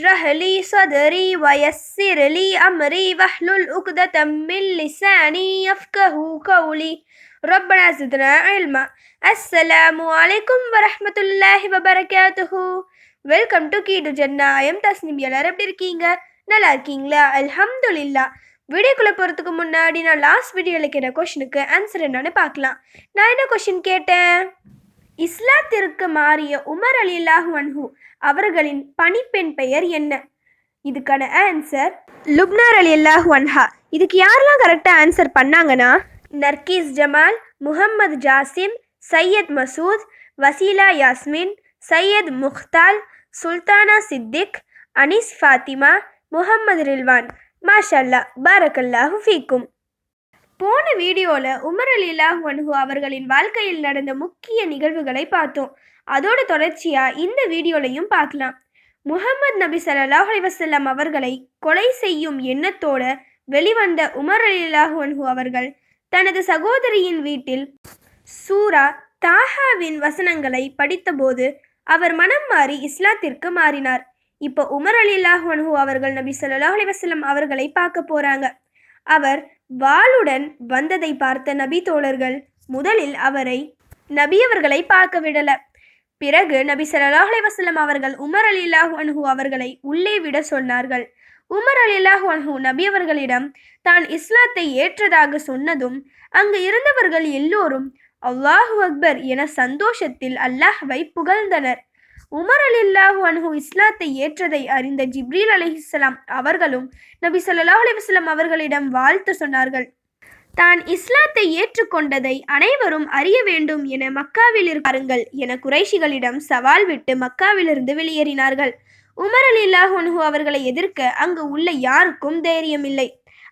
اشرح لي صدري ويسر لي أمري واحلل عقدة من لساني يفقه قولي ربنا زدنا علما السلام عليكم ورحمة الله وبركاته welcome to கீடு ஜன்னா M Tasnim எல்லாரும் எப்படி இருக்கீங்க நல்லா இருக்கீங்களா அல்ஹம்துலில்லா வீடியோக்குள்ளே போகிறதுக்கு முன்னாடி நான் லாஸ்ட் வீடியோவில் கேட்ட கொஷனுக்கு ஆன்சர் என்னன்னு பார்க்கலாம் நான் என்ன கொஷின் கேட்டேன் இஸ்லாத்திற்கு மாறிய உமர் அலி அல்லாஹு அன்ஹு அவர்களின் பணிப்பெண் பெயர் என்ன? இதுக்கான ஆன்சர் லுப்னார் அலி அல்லாஹு அன்ஹா. இதுக்கு யாரெல்லாம் கரெக்டாக ஆன்சர் பண்ணாங்கன்னா நர்கீஸ் ஜமால் முகம்மது ஜாசிம் சையத் மசூத் வசீலா யாஸ்மின் சையத் முக்தால் சுல்தானா சித்திக் அனிஸ் ஃபாத்திமா முகமது ரில்வான். மாஷல்லா பாரக்கல்லாஹு ஃபீக்கும். போன வீடியோவில் உமர் அலி அன்ஹு அவர்களின் வாழ்க்கையில் நடந்த முக்கிய நிகழ்வுகளை பார்த்தோம். அதோட தொடர்ச்சியாக இந்த வீடியோலையும் பார்க்கலாம். முகமது நபி சல்லாஹ் அலிவசல்லாம் அவர்களை கொலை செய்யும் எண்ணத்தோட வெளிவந்த உமர் அலி அன்ஹு அவர்கள் தனது சகோதரியின் வீட்டில் சூரா தாஹாவின் வசனங்களை படித்தபோது அவர் மனம் மாறி இஸ்லாத்திற்கு மாறினார். இப்போ உமர் அலி அன்ஹு அவர்கள் நபி சல்லாஹ் அலைஹி அவர்களை பார்க்க போகிறாங்க அவர் வாளுடன் வந்ததை பார்த்த நபி தோழர்கள் முதலில் அவரை நபி அவர்களை பார்க்க விடல. பிறகு நபி ஸல்லல்லாஹு அலைஹி அவர்கள் உமர் அலில்லாஹு அன்ஹு அவர்களை உள்ளே விட சொன்னார்கள். உமர் அலில்லாஹு அன்ஹு நபி அவர்களிடம் தான் இஸ்லாத்தை ஏற்றதாக சொன்னதும் அங்கு இருந்தவர்கள் எல்லோரும் அல்லாஹு அக்பர் என சந்தோஷத்தில் அல்லாஹ்வை புகழ்ந்தனர். உமர் அலில்லாஹு அனுகு இஸ்லாத்தை ஏற்றதை அறிந்த ஜிப்ரீல் அலிஹிஸ்லாம் அவர்களும் நபி ஸல்லல்லாஹு அலைஹி அவர்களிடம் வாழ்த்து சொன்னார்கள். தான் இஸ்லாத்தை ஏற்றுக்கொண்டதை அனைவரும் அறிய வேண்டும் என மக்காவில் இருப்பாருங்கள் என குறைஷிகளிடம் சவால் விட்டு மக்காவிலிருந்து வெளியேறினார்கள். உமர் அலி அல்லாஹு அவர்களை எதிர்க்க அங்கு உள்ள யாருக்கும் தைரியமில்லை.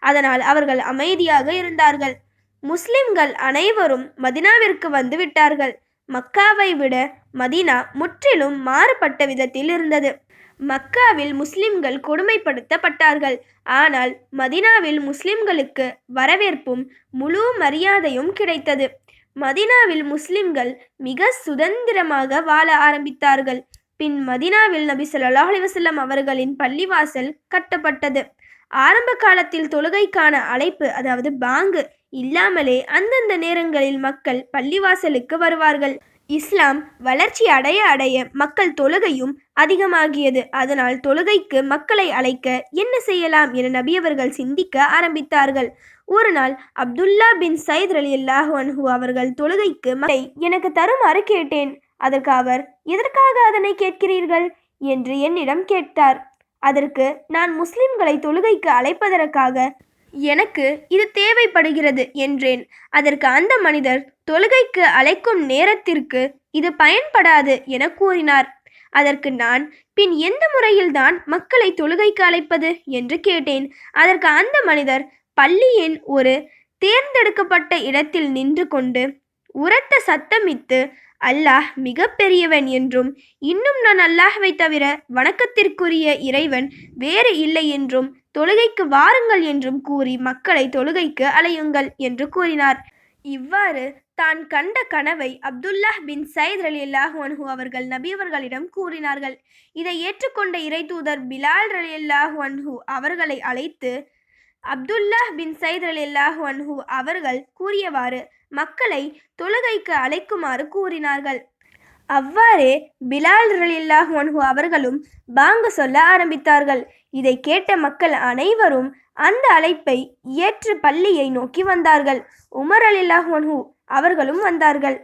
அதனால் அவர்கள் அமைதியாக இருந்தார்கள். முஸ்லிம்கள் அனைவரும் மதினாவிற்கு வந்து விட்டார்கள். மக்காவை விட மதீனா முற்றிலும் மாறுபட்ட விதத்தில் இருந்தது. மக்காவில் முஸ்லிம்கள் கொடுமைப்படுத்தப்பட்டார்கள். ஆனால் மதினாவில் முஸ்லிம்களுக்கு வரவேற்பும் முழு மரியாதையும் கிடைத்தது. மதினாவில் முஸ்லிம்கள் மிக சுதந்திரமாக வாழ ஆரம்பித்தார்கள். பின் மதினாவில் நபி ஸல்லல்லாஹு அலிவசல்லம் அவர்களின் பள்ளிவாசல் கட்டப்பட்டது. ஆரம்ப காலத்தில் தொழுகைக்கான அழைப்பு அதாவது பாங்கு இல்லாமலே அந்தந்த நேரங்களில் மக்கள் பள்ளிவாசலுக்கு வருவார்கள். இஸ்லாம் வளர்ச்சி அடைய அடைய மக்கள் தொழுகையும் அதிகமாகியது. அதனால் தொழுகைக்கு மக்களை அழைக்க என்ன செய்யலாம் என நபியவர்கள் சிந்திக்க ஆரம்பித்தார்கள். ஒரு நாள் அப்துல்லா பின் சைத் அலி அல்லாஹு அன்ஹு அவர்கள் தொழுகைக்கு மக்களை எனக்கு தருமாறு கேட்டேன். அதற்கு அவர் எதற்காக அதனை கேட்கிறீர்கள்? என்று என்னிடம் கேட்டார். அதற்கு நான் முஸ்லிம்களை தொழுகைக்கு அழைப்பதற்காக எனக்கு இது தேவைப்படுகிறது என்றேன். அதற்கு அந்த மனிதர் தொழுகைக்கு அழைக்கும் நேரத்திற்கு இது பயன்படாது என கூறினார். அதற்கு நான் பின் எந்த முறையில்தான் மக்களை தொழுகைக்கு அழைப்பது என்று கேட்டேன். அதற்கு அந்த மனிதர் பள்ளியின் ஒரு தேர்ந்தெடுக்கப்பட்ட இடத்தில் நின்று கொண்டு உரத்த சத்தமிட்டு அல்லாஹ் மிக பெரியவன் என்றும் இன்னும் நான் அல்லாஹ்வை தவிர வணக்கத்திற்குரிய இறைவன் வேறு இல்லை என்றும் தொழுகைக்கு வாருங்கள் என்றும் கூறி மக்களை தொழுகைக்கு அலையுங்கள் என்று கூறினார். இவ்வாறு தான் கண்ட கனவை அப்துல்லாஹ் பின் சைத் அலி அல்லாஹு அவர்கள் நபியவர்களிடம் கூறினார்கள். இதை ஏற்றுக்கொண்ட இறை தூதர் பிலால் அலி அல்லாஹு அன்ஹு அவர்களை அழைத்து அப்துல்லாஹ் பின் சயித் அலி அல்லாஹு அன்ஹு அவர்கள் கூறியவாறு மக்களை தொழுகைக்கு அழைக்குமாறு கூறினார்கள். அவ்வாறே பிலால் ரலில்லாஹு அவர்களும் பாங்கு சொல்ல ஆரம்பித்தார்கள். இதை கேட்ட மக்கள் அனைவரும் அந்த அழைப்பை ஏற்று பள்ளியை நோக்கி வந்தார்கள். உமர் அலில்லாஹு அவர்களும் வந்தார்கள்.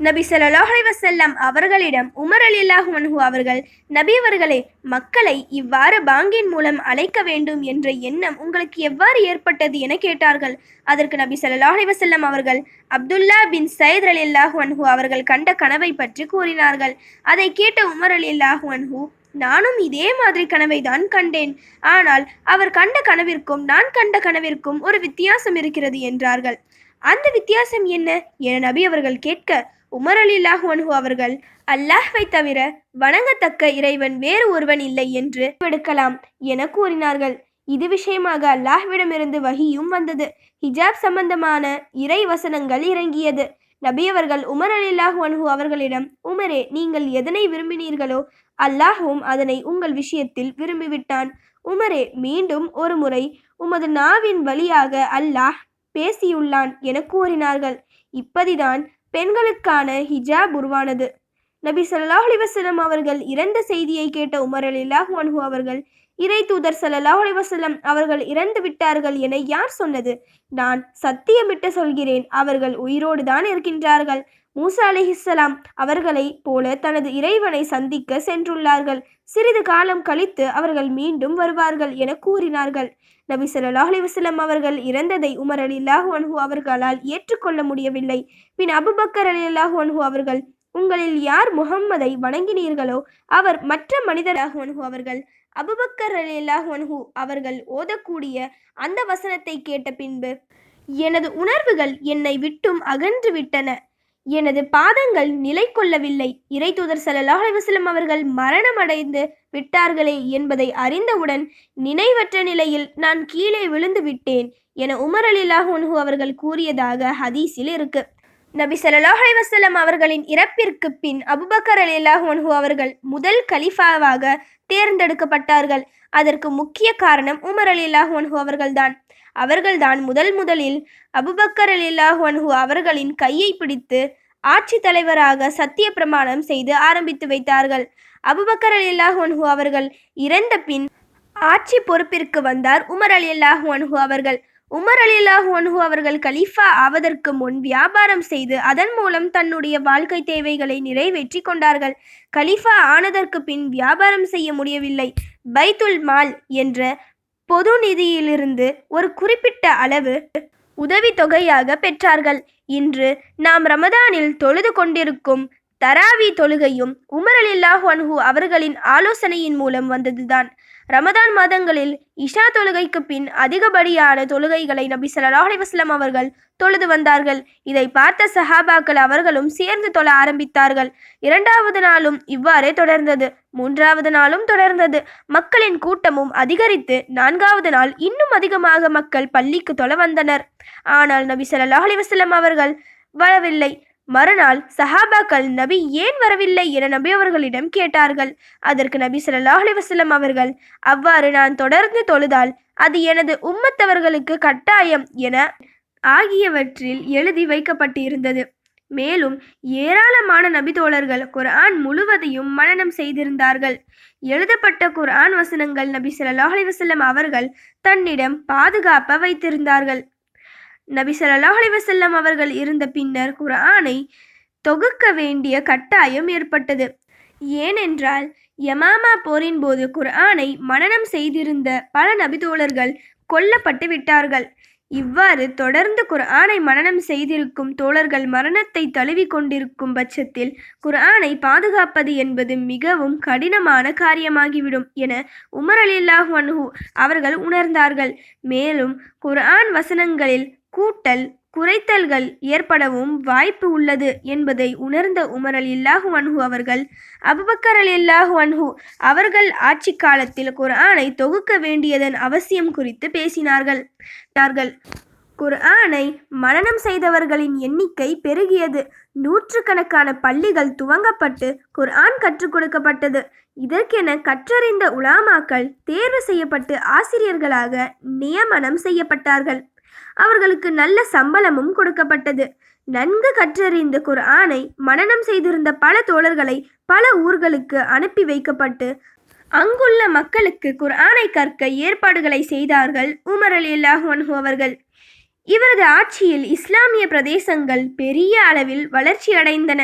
நபி ஸல்லல்லாஹு வசல்லாம் அவர்களிடம் உமர் அலி அல்லாஹு அவர்கள் நபி அவர்களே மக்களை இவ்வாறு பாங்கின் மூலம் அழைக்க வேண்டும் என்ற எண்ணம் உங்களுக்கு எவ்வாறு ஏற்பட்டது? என கேட்டார்கள். அதற்கு நபி ஸல்லல்லாஹு வசல்லம் அவர்கள் அப்துல்லா பின் சயத் அலி அல்லாஹு அன்ஹு அவர்கள் கண்ட கனவை பற்றி கூறினார்கள். அதை கேட்ட உமர் அலி அல்லாஹு அன்ஹு நானும் இதே மாதிரி கனவை தான் கண்டேன். ஆனால் அவர் கண்ட கனவிற்கும் நான் கண்ட கனவிற்கும் ஒரு வித்தியாசம் இருக்கிறது என்றார்கள். அந்த வித்தியாசம் என்ன? என நபி அவர்கள் கேட்க உமர் அலில்லாஹு அன்ஹு அவர்கள் அல்லாஹ்வை தவிர வணங்கத்தக்க இறைவன் வேறு ஒருவன் இல்லை என்று எடுக்கலாம் என கூறினார்கள். இது விஷயமாக அல்லாஹ்விடமிருந்து வகியும் வந்தது. ஹிஜாப் சம்பந்தமான இறை வசனங்கள் இறங்கியது. நபியவர்கள் உமர் அலில்லாஹ் அன்ஹு அவர்களிடம் உமரே நீங்கள் எதனை விரும்பினீர்களோ அல்லாஹுவும் அதனை உங்கள் விஷயத்தில் விரும்பிவிட்டான். உமரே மீண்டும் ஒரு முறை உமது நாவின் வழியாக அல்லாஹ் பேசியுள்ளான் என கூறினார்கள். இப்படிதான் பெண்களுக்கான ஹிஜாப் உருவானது. நபி சல்லாஹ் அலைஹி அவர்கள் இறந்த செய்தியை கேட்ட உமர் அலில்லாஹு அன்ஹு அவர்கள் இறை தூதர் ஸல்லல்லாஹு அலைஹி அவர்கள் இறந்து விட்டார்கள் என யார் சொன்னது? நான் சத்தியமிட்டு சொல்கிறேன் அவர்கள் உயிரோடு தான் இருக்கின்றார்கள். மூசா அலிஹிஸ்லாம் அவர்களை போல தனது இறைவனை சந்திக்க சென்றுள்ளார்கள். சிறிது காலம் கழித்து அவர்கள் மீண்டும் வருவார்கள் என கூறினார்கள். நபி ஸல்லல்லாஹு அலைஹி அவர்கள் இறந்ததை உமர் அலில்லாஹு அன்ஹு அவர்களால் ஏற்றுக்கொள்ள முடியவில்லை. பின் அபுபக்கர் அலில்லாஹு அன்ஹு அவர்கள் உங்களில் யார் முகம்மதை வணங்கினீர்களோ அவர் மற்ற மனிதராக அவர்கள். அபுபக்கர் அலில்லாஹு அவர்கள் ஓதக்கூடிய அந்த வசனத்தை கேட்ட பின்பு எனது உணர்வுகள் என்னை விட்டும் அகன்று விட்டன. எனது பாதங்கள் நிலை கொள்ளவில்லை. இறை தூதர் ஸல்லல்லாஹு அவர்கள் மரணமடைந்து விட்டார்களே என்பதை அறிந்தவுடன் நினைவற்ற நிலையில் நான் கீழே விழுந்து விட்டேன் என உமர் அலில்லாஹு அன்ஹு அவர்கள் கூறியதாக ஹதீஸில் இருக்கு. நபி ஸல்லல்லாஹு அலைஹி அவர்களின் இறப்பிற்கு பின் அபுபக்கர் அலில்லாஹு அன்ஹு அவர்கள் முதல் கலிஃபாவாக தேர்ந்தெடுக்கப்பட்டார்கள். அதற்கு முக்கிய காரணம் உமர் அலில்லாஹு அன்ஹு அவர்கள்தான். அவர்கள்தான் முதல் முதலில் அபுபக்கர் அலில்லாஹு அன்ஹு அவர்களின் கையை பிடித்து ஆட்சி தலைவராக சத்திய பிரமாணம் செய்து ஆரம்பித்து வைத்தார்கள். அபுபக்கர் அலில்லாஹு அவர்கள் இறந்த பின் ஆட்சி பொறுப்பிற்கு வந்தார் உமர் அலில்லாஹு அன்ஹு அவர்கள். உமர் அலிலாஹ் அன்ஹு அவர்கள் கலீஃபா ஆவதற்கு முன் வியாபாரம் செய்து அதன் மூலம் தன்னுடைய வாழ்க்கை தேவைகளை நிறைவேற்றி கொண்டார்கள். கலீஃபா ஆனதற்கு பின் வியாபாரம் செய்ய முடியவில்லை. பைத்துல் மால் என்ற பொது நிதியிலிருந்து ஒரு குறிப்பிட்ட அளவு உதவித்தொகையாக பெற்றார்கள். இன்று நாம் ரமதானில் தொழுது கொண்டிருக்கும் தராவி தொழுகையும் உமர் அலில்லாஹு அன்ஹு அவர்களின் ஆலோசனையின் மூலம் வந்ததுதான். ரமதான் மாதங்களில் இஷா தொழுகைக்கு பின் அதிகப்படியான தொழுகைகளை நபி சல்லாஹ் அலிவாஸ்லாம் அவர்கள் தொழுது வந்தார்கள். இதை பார்த்த சஹாபாக்கள் அவர்களும் சேர்ந்து தொழ ஆரம்பித்தார்கள். இரண்டாவது நாளும் இவ்வாறே தொடர்ந்தது. மூன்றாவது நாளும் தொடர்ந்தது. மக்களின் கூட்டமும் அதிகரித்து நான்காவது நாள் இன்னும் அதிகமாக மக்கள் பள்ளிக்கு தொழ வந்தனர். ஆனால் நபி சல்லாஹ் அலிவாஸ்லாம் அவர்கள் வரவில்லை. மறுநாள் சஹாபாக்கள் நபி ஏன் வரவில்லை என நபி அவர்களிடம் கேட்டார்கள். அதற்கு நபி ஸல்லல்லாஹு அலைஹி அவர்கள் அவ்வாறு நான் தொடர்ந்து தொழுதால் அது எனது உம்மத்தவர்களுக்கு கட்டாயம் என ஆகியவற்றில் எழுதி வைக்கப்பட்டிருந்தது. மேலும் ஏராளமான நபிதோழர்கள் குர்ஆன் முழுவதையும் மனனம் செய்திருந்தார்கள். எழுதப்பட்ட குர்ஆன் வசனங்கள் நபி ஸல்லல்லாஹு அலைஹி அவர்கள் தன்னிடம் பாதுகாப்ப வைத்திருந்தார்கள். நபி சல்லாஹ் அலிவசல்லம் அவர்கள் இருந்த பின்னர் குரானை தொகுக்க வேண்டிய கட்டாயம் ஏற்பட்டது. ஏனென்றால் யமாமா போரின் போது குர்ஆனை மனனம் செய்திருந்த பல நபிதோழர்கள் கொல்லப்பட்டு விட்டார்கள். இவ்வாறு தொடர்ந்து குர்ஆனை மனனம் செய்திருக்கும் தோழர்கள் மரணத்தை தழுவி கொண்டிருக்கும் பட்சத்தில் குர்ஆனை பாதுகாப்பது என்பது மிகவும் கடினமான காரியமாகிவிடும் என உமர் அலில்லாஹு அவர்கள் உணர்ந்தார்கள். மேலும் குர்ஆன் வசனங்களில் கூட்டல் குறைத்தல்கள் ஏற்படவும் வாய்ப்பு உள்ளது என்பதை உணர்ந்த உமர் அலில்லாஹு அன்ஹு அவர்கள் அபுபக்கர் அலில்லாஹு அன்ஹு அவர்கள் ஆட்சி காலத்தில் குர்ஆனை தொகுக்க வேண்டியதன் அவசியம் குறித்து பேசினார்கள். குர்ஆனை மனனம் செய்தவர்களின் எண்ணிக்கை பெருகியது. நூற்றுக்கணக்கான பள்ளிகள் துவங்கப்பட்டு குர்ஆன் கற்றுக் கொடுக்கப்பட்டது. இதற்கென கற்றறிந்த உலாமாக்கள் தேர்வு செய்யப்பட்டு ஆசிரியர்களாக நியமனம் செய்யப்பட்டார்கள். அவர்களுக்கு நல்ல சம்பளமும் கொடுக்கப்பட்டது. நன்கு கற்றறிந்த குர்ஆனை மனனம் செய்திருந்த பல தோழர்களை பல ஊர்களுக்கு அனுப்பி வைக்கப்பட்டு அங்குள்ள மக்களுக்கு குர்ஆனை கற்க ஏற்பாடுகளை செய்தார்கள் உமர் அலி அல்லாஹு அவர்கள். இவரது ஆட்சியில் இஸ்லாமிய பிரதேசங்கள் பெரிய அளவில் வளர்ச்சியடைந்தன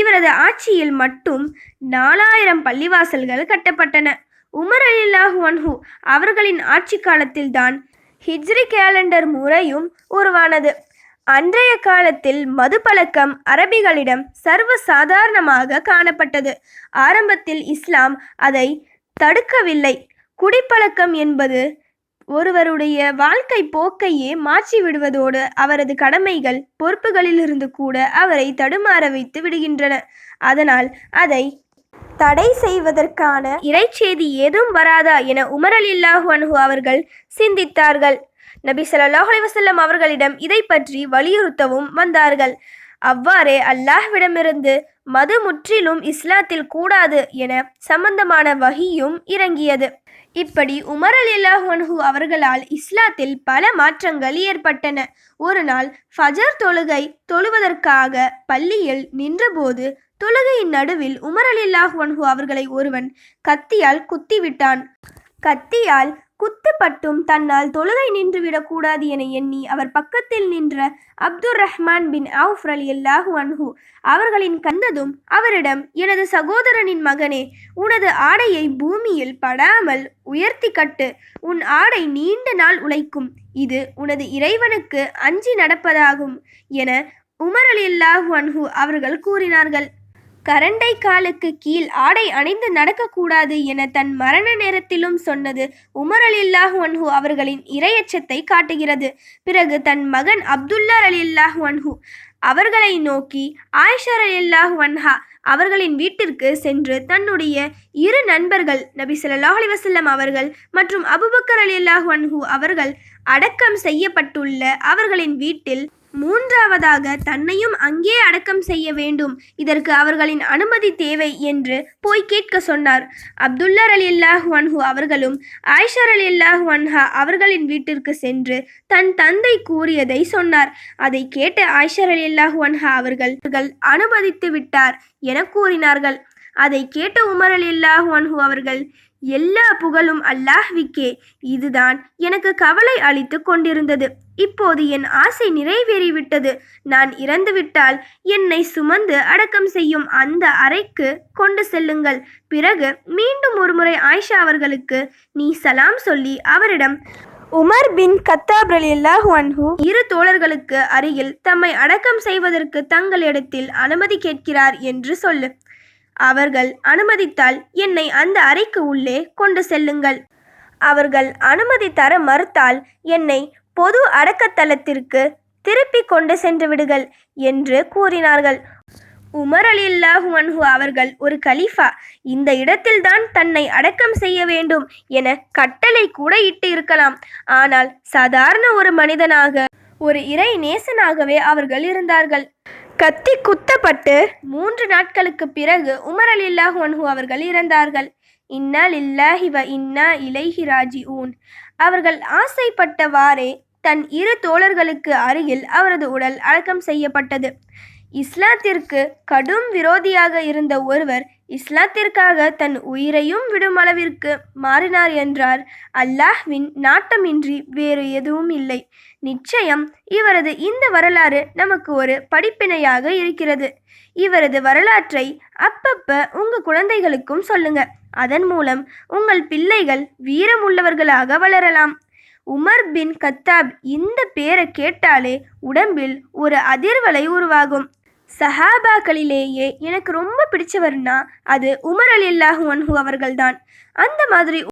இவரது ஆட்சியில் மட்டும் நாலாயிரம் பள்ளிவாசல்கள் கட்டப்பட்டன. உமர் அலில்லாஹு அன்ஹு அவர்களின் ஆட்சி காலத்தில்தான் ஹிஜ்ரி கேலண்டர் முறையும் உருவானது. அன்றைய காலத்தில் மதுப்பழக்கம் அரபிகளிடம் சர்வ சாதாரணமாக காணப்பட்டது. ஆரம்பத்தில் இஸ்லாம் அதை தடுக்கவில்லை. குடிப்பழக்கம் என்பது ஒருவருடைய வாழ்க்கை போக்கையே மாற்றி விடுவதோடு அவரது கடமைகள் பொறுப்புகளிலிருந்து கூட அவரை தடுமாற வைத்து விடுகின்றன. அதனால் அதை தடை செய்வதற்கான இறைச்செய்தி ஏதும் வராதா என உமர் அலி அல்லாஹு அவர்கள் சிந்தித்தார்கள். நபி சல்லாஹ் அலிவசல்லம் அவர்களிடம் இதை பற்றி வலியுறுத்தவும் வந்தார்கள். அவ்வாறே அல்லாஹ்விடமிருந்து மது முற்றிலும் இஸ்லாத்தில் கூடாது என சம்பந்தமான வகியும் இறங்கியது. இப்படி உமர் அலி அல்லாஹு அவர்களால் இஸ்லாத்தில் பல மாற்றங்கள் ஏற்பட்டன. ஒரு நாள் ஃபஜர் தொழுகை தொழுவதற்காக பள்ளியில் நின்றபோது தொழுகையின் நடுவில் உமர் அலில்லாஹு வன்ஹு அவர்களை ஒருவன் கத்தியால் குத்திவிட்டான். கத்தியால் குத்துப்பட்டும் தன்னால் தொழுகை நின்றுவிடக்கூடாது என எண்ணி அவர் பக்கத்தில் நின்ற அப்துர் ரஹ்மான் பின் அவுஃப் அலி அல்லாஹு அன்ஹு அவர்களின் கந்ததும் அவரிடம் எனது சகோதரனின் மகனே உனது ஆடையை பூமியில் படாமல் உயர்த்தி கட்டு. உன் ஆடை நீண்ட நாள் உழைக்கும். இது உனது இறைவனுக்கு அஞ்சி நடப்பதாகும் என உமர் அலி அல்லாஹு அன்ஹு அவர்கள் கூறினார்கள். கரண்டை காலுக்கு கீழ் ஆடை அணிந்து நடக்கக்கூடாது என தன் மரண நேரத்திலும் சொன்னது உமர் அலில்லாஹ் அன்ஹு அவர்களின் இரையச்சத்தை காட்டுகிறது. பிறகு தன் மகன் அப்துல்லா அலில்லாஹ் அன்ஹு அவர்களை நோக்கி ஆயிஷர் அலில்லாஹ் வன்ஹா அவர்களின் வீட்டிற்கு சென்று தன்னுடைய இரு நண்பர்கள் நபி சொல்லாஹ் அலைஹி வஸல்லம் அவர்கள் மற்றும் அபுபக்கர் அலில்லாஹு அன்ஹு அவர்கள் அடக்கம் செய்யப்பட்டுள்ள அவர்களின் வீட்டில் மூன்றாவதாக தன்னையும் அங்கே அடக்கம் செய்ய வேண்டும். இதற்கு அவர்களின் அனுமதி தேவை என்று போய் கேட்க சொன்னார். அப்துல்லர் அலி அல்லாஹு வன்ஹு அவர்களும் ஆயிஷர் அலி அல்லாஹு வன்ஹா அவர்களின் வீட்டிற்கு சென்று தன் தந்தை கூறியதை சொன்னார். அதை கேட்டு ஆயிஷர் அலி அல்லாஹு வன்ஹா அவர்கள் அனுமதித்து விட்டார் என கூறினார்கள். அதை கேட்ட உமர் அலி அல்லாஹு வன்ஹு அவர்கள் எல்லா புகழும் அல்லாஹ்விக்கே. இதுதான் எனக்கு கவலை அளித்து கொண்டிருந்தது. இப்போது என் ஆசை நிறைவேறிவிட்டது. நான் இறந்துவிட்டால் என்னை சுமந்து அடக்கம் செய்யும் அந்த அறைக்கு கொண்டு செல்லுங்கள். பிறகு மீண்டும் ஒருமுறை ஆயிஷா அவர்களுக்கு நீ சலாம் சொல்லி அவரிடம் உமர் பின் கத்தாப் ரலியல்லாஹு அன்ஹு இரு தோழர்களுக்கு அருகில் தம்மை அடக்கம் செய்வதற்கு தங்களிடத்தில் அனுமதி கேட்கிறார் என்று சொல்லு. அவர்கள் அனுமதித்தால் என்னை அந்த அறைக்கு உள்ளே கொண்டு செல்லுங்கள். அவர்கள் அனுமதி தர மறுத்தால் என்னை பொது அடக்கத்தலத்திற்கு திருப்பி கொண்டு சென்று விடுங்கள் என்று கூறினார்கள். உமர் அலில்லாஹு அன்ஹு அவர்கள் ஒரு கலீஃபா இந்த இடத்தில்தான் தன்னை அடக்கம் செய்ய வேண்டும் என கட்டளை கூட இட்டு இருக்கலாம். ஆனால் சாதாரண ஒரு மனிதனாக ஒரு இறை நேசனாகவே அவர்கள் இருந்தார்கள். கத்தி குத்தப்பட்டு மூன்று நாட்களுக்கு பிறகு உமர் அலி அல்லாஹு அவர்கள் இறந்தார்கள். இன்னா லில்லாஹி வ இன்னா இலைஹி ராஜிஊன். அவர்கள் ஆசைப்பட்டவாறே தன் இரு தோழர்களுக்கு அருகில் அவரது உடல் அடக்கம் செய்யப்பட்டது. இஸ்லாத்திற்கு கடும் விரோதியாக இருந்த ஒருவர் இஸ்லாத்திற்காக தன் உயிரையும் விடும் அளவிற்கு மாறினார் என்றார். அல்லாஹ்வின் நாட்டமின்றி வேறு எதுவும் இல்லை. நிச்சயம் இவரது இந்த வரலாறு நமக்கு ஒரு படிப்பினையாக இருக்கிறது. இவரது வரலாற்றை அப்பப்ப உங்க குழந்தைகளுக்கும் சொல்லுங்க. அதன் மூலம் உங்கள் பிள்ளைகள் வீரமுள்ளவர்களாக வளரலாம். உமர் பின் கத்தாப் இந்த பேரை கேட்டாலே உடம்பில் ஒரு அதிர்வலை உருவாகும். சஹாபாக்களிலேயே எனக்கு ரொம்ப பிடிச்சவர்னா அது உமர் அலில்லாஹு அன்ஹு அவர்கள்தான். அந்த மாதிரி